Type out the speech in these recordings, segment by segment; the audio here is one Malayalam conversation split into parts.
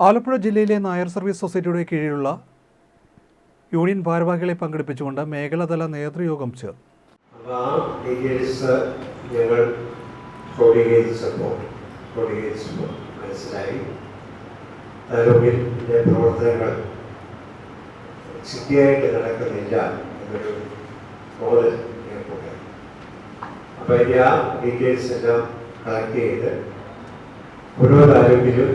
ആലപ്പുഴ ജില്ലയിലെ നായർ സർവീസ് സൊസൈറ്റിയുടെ കീഴിലുള്ള യൂണിയൻ ഭാരവാഹികളെ പങ്കെടുപ്പിച്ചുകൊണ്ട് മേഖലാതല നേതൃയോഗം ചേർന്നു ഞങ്ങൾ പ്രവർത്തനങ്ങൾ ശരിയായിട്ട് നടക്കുന്നില്ല എന്നൊരു തോന്നൽ അപ്പോൾ അതിന്റെ ആ ഡീറ്റെയിൽസ് എല്ലാം കളക്ട് ചെയ്ത് ഓരോ താലൂക്കിലും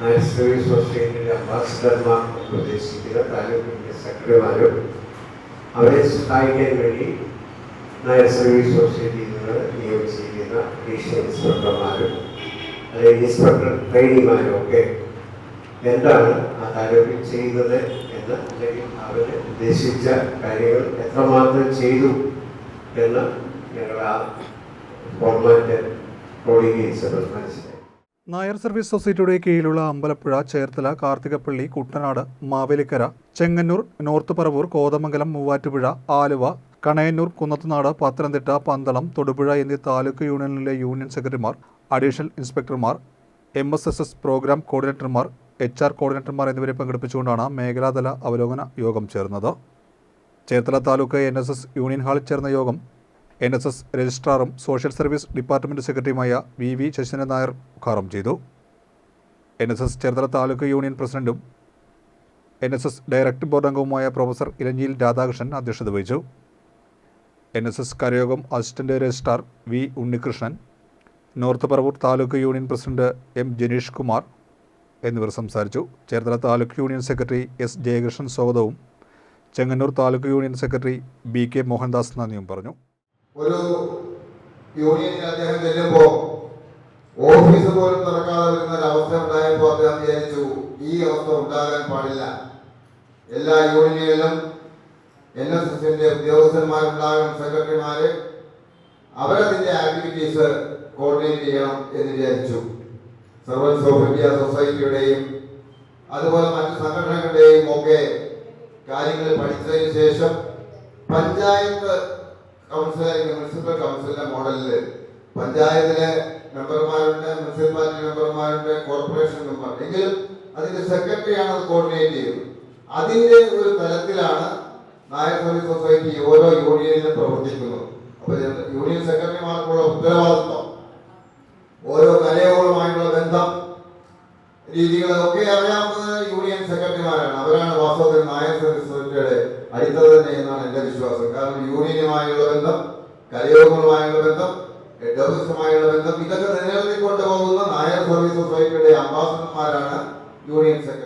നായർ സൊസൈറ്റിയിലെ അംബാസിഡർമാർ ഉദ്ദേശിക്കുന്ന താലൂക്കിന്റെ സെക്രട്ടറിമാരും അവരെ സഹായിക്കാൻ വേണ്ടി സർവീസ് സൊസൈറ്റിയിൽ നിന്ന് നിയോഗിച്ചിരിക്കുന്ന അഡീഷണൽ ഇൻസ്പെക്ടർമാരും അല്ലെങ്കിൽ ഇൻസ്പെക്ടർ ട്രെയിനിമാരും ഒക്കെ എന്താണ് ആ താലൂക്കിൽ ചെയ്യുന്നത് എന്ന് അല്ലെങ്കിൽ അവർ ഉദ്ദേശിച്ച കാര്യങ്ങൾ എത്രമാത്രം ചെയ്തു എന്ന് ഞങ്ങൾ ആ ഫോർമാറ്റ് ക്രോഡീകരിച്ചത് മനസ്സിലായി നായർ സർവീസ് സൊസൈറ്റിയുടെ കീഴിലുള്ള അമ്പലപ്പുഴ ചേർത്തല കാർത്തികപ്പള്ളി കുട്ടനാട് മാവേലിക്കര ചെങ്ങന്നൂർ നോർത്ത് പറവൂർ കോതമംഗലം മൂവാറ്റുപുഴ ആലുവ കണയന്നൂർ കുന്നത്തുനാട് പത്തനംതിട്ട പന്തളം തൊടുപുഴ എന്നീ താലൂക്ക് യൂണിയനിലെ യൂണിയൻ സെക്രട്ടറിമാർ additional ഇൻസ്പെക്ടർമാർ M S S S programme കോർഡിനേറ്റർമാർ H R കോർഡിനേറ്റർമാർ എന്നിവരെ പങ്കെടുപ്പിച്ചുകൊണ്ടാണ് മേഖലാതല അവലോകന യോഗം ചേർന്നത്. Cherthala taluk N S S union ഹാളിൽ ചേർന്ന യോഗം എൻ എസ് എസ് രജിസ്ട്രാറും സോഷ്യൽ സർവീസ് ഡിപ്പാർട്ട്മെന്റ് സെക്രട്ടറിയുമായ വി വി ശശിധരൻ നായർ ഉദ്ഘാടനം ചെയ്തു. N S S Cherthala taluk union പ്രസിഡന്റും N S S director board അംഗവുമായ പ്രൊഫസർ ഇലഞ്ഞിയിൽ രാധാകൃഷ്ണൻ അധ്യക്ഷത വഹിച്ചു. N S S കരയോഗം assistant registrar V Unnikrishnan north Paravur taluk union president M Janeesh Kumar എന്നിവർ സംസാരിച്ചു. Cherthala taluk union secretary S Jayakrishnan സ്വാഗതവും Chengannur taluk union secretary B K Mohandas നന്ദിയും പറഞ്ഞു. ഒരു യൂണിയനിൽ അദ്ദേഹം ചെല്ലുമ്പോ ഓഫീസ് പോലും തുറക്കാതെ വരുന്ന ഒരു അവസ്ഥ ഉണ്ടായപ്പോൾ അദ്ദേഹം വിചാരിച്ചു ഈ അവസ്ഥ ഉണ്ടാകാൻ പാടില്ല. എല്ലാ യൂണിയനുകളിലും എൻ എസ് എസിന്റെ ഉദ്യോഗസ്ഥന്മാരുണ്ടാകും സെക്രട്ടറിമാര്. അവരതിന്റെ ആക്ടിവിറ്റീസ് കോർഡിനേറ്റ് ചെയ്യണം എന്ന് വിചാരിച്ചു. സർവൻസ് ഓഫ് ഇന്ത്യ സൊസൈറ്റിയുടെയും അതുപോലെ മറ്റു സംഘടനകളുടെയും ഒക്കെ കാര്യങ്ങൾ പഠിച്ചതിന് ശേഷം പഞ്ചായത്ത് കൗൺസിലിംഗ് മുനിസിപ്പൽ കൗൺസിലിന്റെ മോഡലിൽ പഞ്ചായത്തിലെ മെമ്പർമാരുണ്ട് മുനിസിപ്പാലിറ്റി മെമ്പർമാരുണ്ട് കോർപ്പറേഷൻ മെമ്പർ എങ്കിലും അതിന്റെ സെക്രട്ടറിയാണ് അത് കോർഡിനേറ്റ് ചെയ്യുന്നത്. അതിന്റെ ഒരു തലത്തിലാണ് നായർ സർവീസ് സൊസൈറ്റി ഓരോ യൂണിയനിലും പ്രവർത്തിക്കുന്നത്. അപ്പൊ യൂണിയൻ സെക്രട്ടറിമാർക്കുള്ള ഉത്തരവാദിത്വം. ഓരോ കലയോളുമായുള്ള ബന്ധം രീതികളൊക്കെ അറിയാവുന്നത് യൂണിയൻ സെക്രട്ടറിമാരാണ് അവരാണ് വാസ്തവത്തിൽ നായർ സർവീസ് സൊസൈറ്റിയുടെ അടിത്തറ തന്നെ എന്നാണ് എന്റെ വിശ്വാസം. കാരണം യൂണിയനുമായുള്ള ബന്ധം കലയോഗങ്ങളുമായുള്ള ബന്ധം ഹെഡ് ബന്ധം ഇതൊക്കെ നിലനിർത്തിക്കൊണ്ടു പോകുന്ന നായർ സർവീസ് സൊസൈറ്റിയുടെ അംബാസഡർമാരാണ് യൂണിയൻ സെക്രട്ടറി.